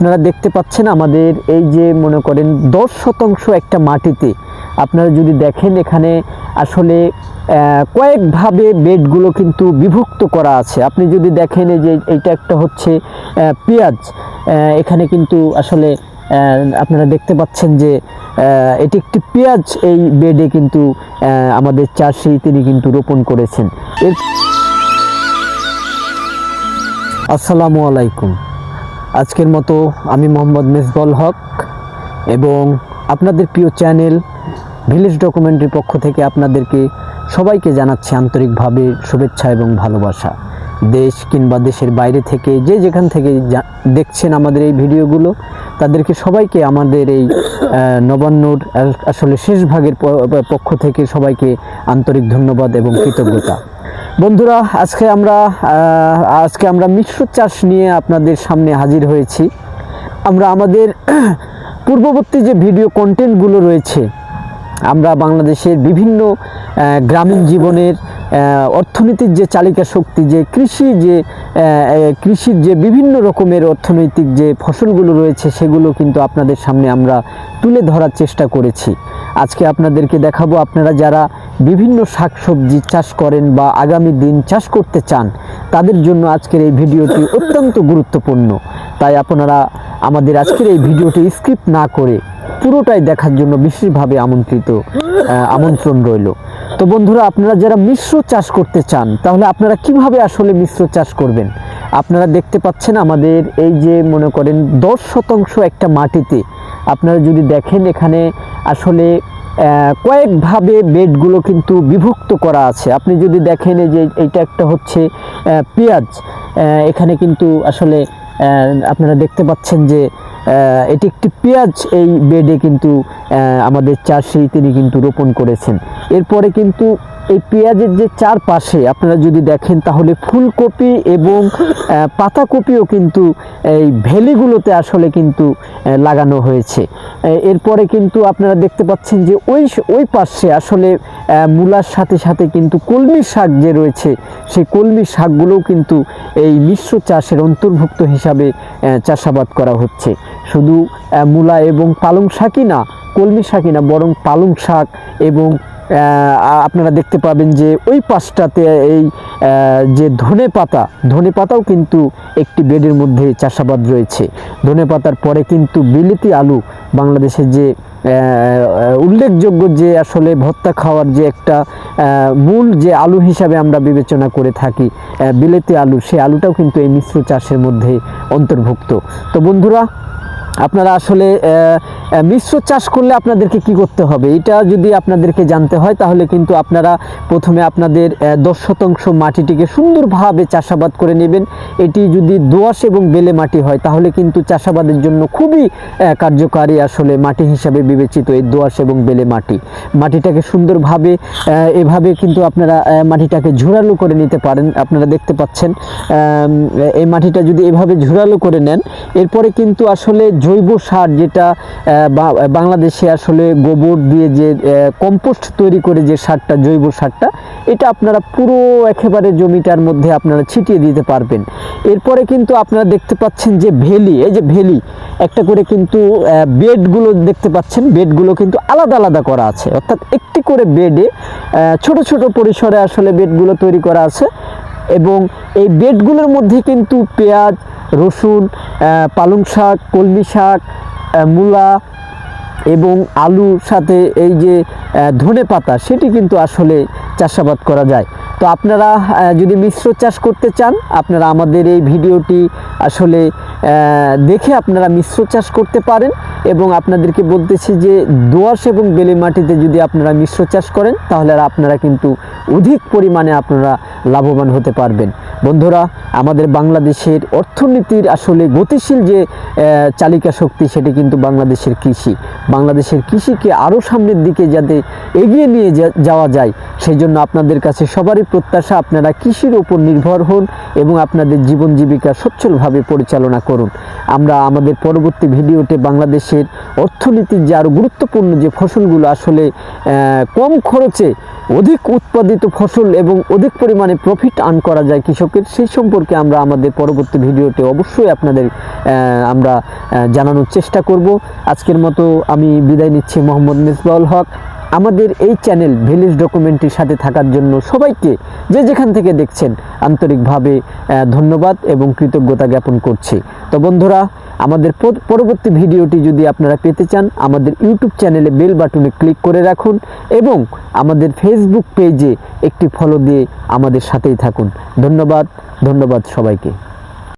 আপনারা দেখতে পাচ্ছেন আমাদের এই যে মনে করেন দশ শতাংশ একটা মাটিতে আপনারা যদি দেখেন এখানে আসলে কয়েকভাবে বেডগুলো কিন্তু বিভক্ত করা আছে। আপনি যদি দেখেন যে এইটা একটা হচ্ছে পেঁয়াজ এখানে কিন্তু আসলে আপনারা দেখতে পাচ্ছেন যে এটি একটি পেঁয়াজ এই বেডে কিন্তু আমাদের চাষি তিনি কিন্তু রোপণ করেছেন। আসসালামু আলাইকুম। আজকের মতো আমি মোহাম্মদ মেজবল হক এবং আপনাদের প্রিয় চ্যানেল ভিলেজ ডকুমেন্টারির পক্ষ থেকে আপনাদেরকে সবাইকে জানাচ্ছি আন্তরিকভাবে শুভেচ্ছা এবং ভালোবাসা। দেশ কিংবা দেশের বাইরে থেকে যে যেখান থেকে দেখছেন আমাদের এই ভিডিওগুলো, তাদেরকে সবাইকে আমাদের এই নবান্নর আসলে শেষ ভাগের পক্ষ থেকে সবাইকে আন্তরিক ধন্যবাদ এবং কৃতজ্ঞতা। বন্ধুরা, আজকে আমরা আজকে আমরা মিশ্র চাষ নিয়ে আপনাদের সামনে হাজির হয়েছি। আমরা আমাদের পূর্ববর্তী যে ভিডিও কন্টেন্টগুলো রয়েছে, আমরা বাংলাদেশের বিভিন্ন গ্রামীণ জীবনের অর্থনীতির যে চালিকা শক্তি, যে কৃষি যে কৃষির যে বিভিন্ন রকমের অর্থনৈতিক যে ফসলগুলো রয়েছে, সেগুলো কিন্তু আপনাদের সামনে আমরা তুলে ধরার চেষ্টা করেছি। আজকে আপনাদেরকে দেখাবো, আপনারা যারা বিভিন্ন শাকসবজি চাষ করেন বা আগামী দিন চাষ করতে চান, তাদের জন্য আজকের এই ভিডিওটি অত্যন্ত গুরুত্বপূর্ণ। তাই আপনারা আমাদের আজকের এই ভিডিওটি স্ক্রিপ্ট না করে পুরোটাই দেখার জন্য বিশেষভাবে আমন্ত্রিত আমন্ত্রণ রইল। তো বন্ধুরা, আপনারা যারা মিশ্র চাষ করতে চান, তাহলে আপনারা কীভাবে আসলে মিশ্র চাষ করবেন? আপনারা দেখতে পাচ্ছেন আমাদের এই যে মনে করেন দশ শতাংশ একটা মাটিতে। আপনারা যদি দেখেন এখানে আসলে কয়েকভাবে বেডগুলো কিন্তু বিভক্ত করা আছে। আপনি যদি দেখেন যে এটা একটা হচ্ছে পেঁয়াজ এখানে কিন্তু আসলে আপনারা দেখতে পাচ্ছেন যে এটি একটি পেঁয়াজ, এই বেডে কিন্তু আমাদের চাষি তিনি কিন্তু রোপণ করেছেন। এরপরে কিন্তু এই পেঁয়াজের যে চারপাশে আপনারা যদি দেখেন তাহলে ফুলকপি এবং পাতাকপিও কিন্তু এই ভেলিগুলোতে আসলে কিন্তু লাগানো হয়েছে। এরপরে কিন্তু আপনারা দেখতে পাচ্ছেন যে ওই ওই পাশে আসলে মূলার সাথে সাথে কিন্তু কলমি শাক যে রয়েছে, সেই কলমি শাকগুলোও কিন্তু এই মিশ্র চাষের অন্তর্ভুক্ত হিসাবে চাষাবাদ করা হচ্ছে। শুধু মূলা এবং পালং শাকই না, কলমি শাকই না, বরং পালং শাক এবং আপনারা দেখতে পাবেন যে ওই পাশটাতে এই যে ধনে পাতা, ধনে পাতাও কিন্তু একটি বেডের মধ্যে চাষাবাদ রয়েছে। ধনে পাতার পরে কিন্তু বিলিতি আলু, বাংলাদেশের যে উল্লেখযোগ্য যে আসলে ভত্তা খাওয়ার যে একটা মূল যে আলু হিসাবে আমরা বিবেচনা করে থাকি বিলেতি আলু সেই আলুটাও কিন্তু এই মিশ্র চাষের মধ্যে অন্তর্ভুক্ত। তো বন্ধুরা আপনারা আসলে মিশ্র চাষ করলে আপনাদেরকে কি করতে হবে? এটা যদি আপনাদেরকে জানতে হয়, তাহলে কিন্তু আপনারা প্রথমে আপনাদের দশ শতাংশ মাটিটিকে সুন্দরভাবে চাষাবাদ করে নেবেন। এটি যদি দোআঁশ এবং বেলে মাটি হয়, তাহলে কিন্তু চাষাবাদের জন্য খুবই কার্যকারী আসলে মাটি হিসাবে বিবেচিত এই দোআঁশ এবং বেলে মাটি। মাটিটাকে সুন্দরভাবে এভাবে কিন্তু আপনারা মাটিটাকে ঝুরালো করে নিতে পারেন। আপনারা দেখতে পাচ্ছেন এই মাটিটা যদি এভাবে ঝুরালো করে নেন, এরপরে কিন্তু আসলে জৈব সার যেটা বাংলাদেশে আসলে গোবর দিয়ে যে কম্পোস্ট তৈরি করে যে সারটা, জৈব সারটা, এটা আপনারা পুরো একেবারে জমিটার মধ্যে আপনারা ছিটিয়ে দিতে পারবেন। এরপরে কিন্তু আপনারা দেখতে পাচ্ছেন যে ভেলি, এই যে ভেলি, একটা করে কিন্তু বেডগুলো দেখতে পাচ্ছেন, বেডগুলো কিন্তু আলাদা আলাদা করা আছে। অর্থাৎ একটি করে বেডে ছোট ছোট পরিসরে আসলে বেডগুলো তৈরি করা আছে। এবং এই বেডগুলোর মধ্যে কিন্তু পেঁয়াজ, রসুন পালং শাক, কলমি শাক মূলা এবং আলুর সাথে এই যে ধনে পাতা, সেটি কিন্তু আসলে চাষাবাদ করা যায়। তো আপনারা যদি মিশ্র চাষ করতে চান, আপনারা আমাদের এই ভিডিওটি আসলে দেখে আপনারা মিশ্র চাষ করতে পারেন এবং আপনাদেরকে বলতেছি যে দোআঁশ এবং বেলে মাটিতে যদি আপনারা মিশ্র চাষ করেন, তাহলে আপনারা কিন্তু অধিক পরিমাণে আপনারা লাভবান হতে পারবেন। বন্ধুরা, আমাদের বাংলাদেশের অর্থনীতির আসলে গতিশীল যে চালিকা শক্তি, সেটি কিন্তু বাংলাদেশের কৃষি। বাংলাদেশের কৃষিকে আরও সামনের দিকে যাতে এগিয়ে নিয়ে যাওয়া যায় সেই জন্য আপনাদের কাছে সবারই প্রত্যাশা, আপনারা কৃষির উপর নির্ভর হন এবং আপনাদের জীবন জীবিকা সচ্ছলভাবে পরিচালনা করুন। আমরা আমাদের পরবর্তী ভিডিওতে বাংলাদেশের অর্থনীতির যে আরও গুরুত্বপূর্ণ যে ফসলগুলো আসলে কম খরচে অধিক উৎপাদিত ফসল এবং অধিক পরিমাণে প্রফিট আর্ন করা যায় কৃষকের, সেই সম্পর্কে আমরা আমাদের পরবর্তী ভিডিওতে অবশ্যই আপনাদের আমরা জানানোর চেষ্টা করব। আজকের মতো আমি বিদায় নিচ্ছি মোহাম্মদ মিসবাউল হক। আমাদের এই চ্যানেল ভিলেজ ডকুমেন্টরির সাথে থাকার জন্য সবাইকে যে যেখান থেকে দেখছেন আন্তরিকভাবে ধন্যবাদ এবং কৃতজ্ঞতা জ্ঞাপন করছি। তো বন্ধুরা, আমাদের পরবর্তী ভিডিওটি যদি আপনারা পেতে চান, আমাদের ইউটিউব চ্যানেলে বেল বাটনে ক্লিক করে রাখুন এবং আমাদের ফেসবুক পেজে একটি ফলো দিয়ে আমাদের সাথেই থাকুন। ধন্যবাদ ধন্যবাদ সবাইকে।